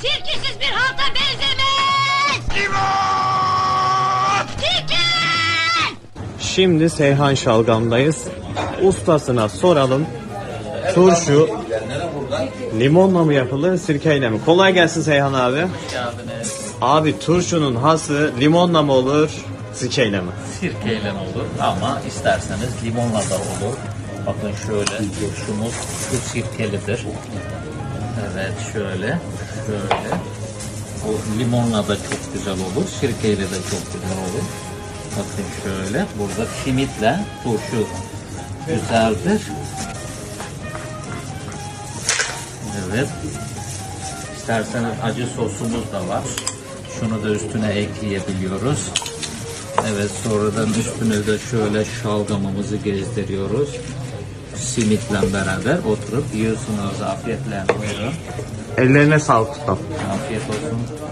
Sirkesiz bir halta benzemez. Sirke! Şimdi Seyhan Şalgam'dayız. Ustasına soralım. Turşu limonla mı yapılır, sirkeyle mi? Kolay gelsin Seyhan abi. Abi turşunun hası limonla mı olur, sirkeyle mi? Sirkeyle olur ama isterseniz limonla da olur. Bakın şöyle turşumuz şu sirkelidir. Evet şöyle şöyle. Bu limonla da çok güzel olur. Sirkeyle de çok güzel olur. Bakın şöyle burada simitle turşu güzeldir. Evet. İsterseniz acı sosumuz da var. Şunu da üstüne ekleyebiliyoruz. Evet sonradan üstüne de şöyle şalgamımızı gezdiriyoruz. Simitle beraber oturup yiyorsunuz. Afiyetle buyurun. Ellerine sağlık tutam. Afiyet olsun.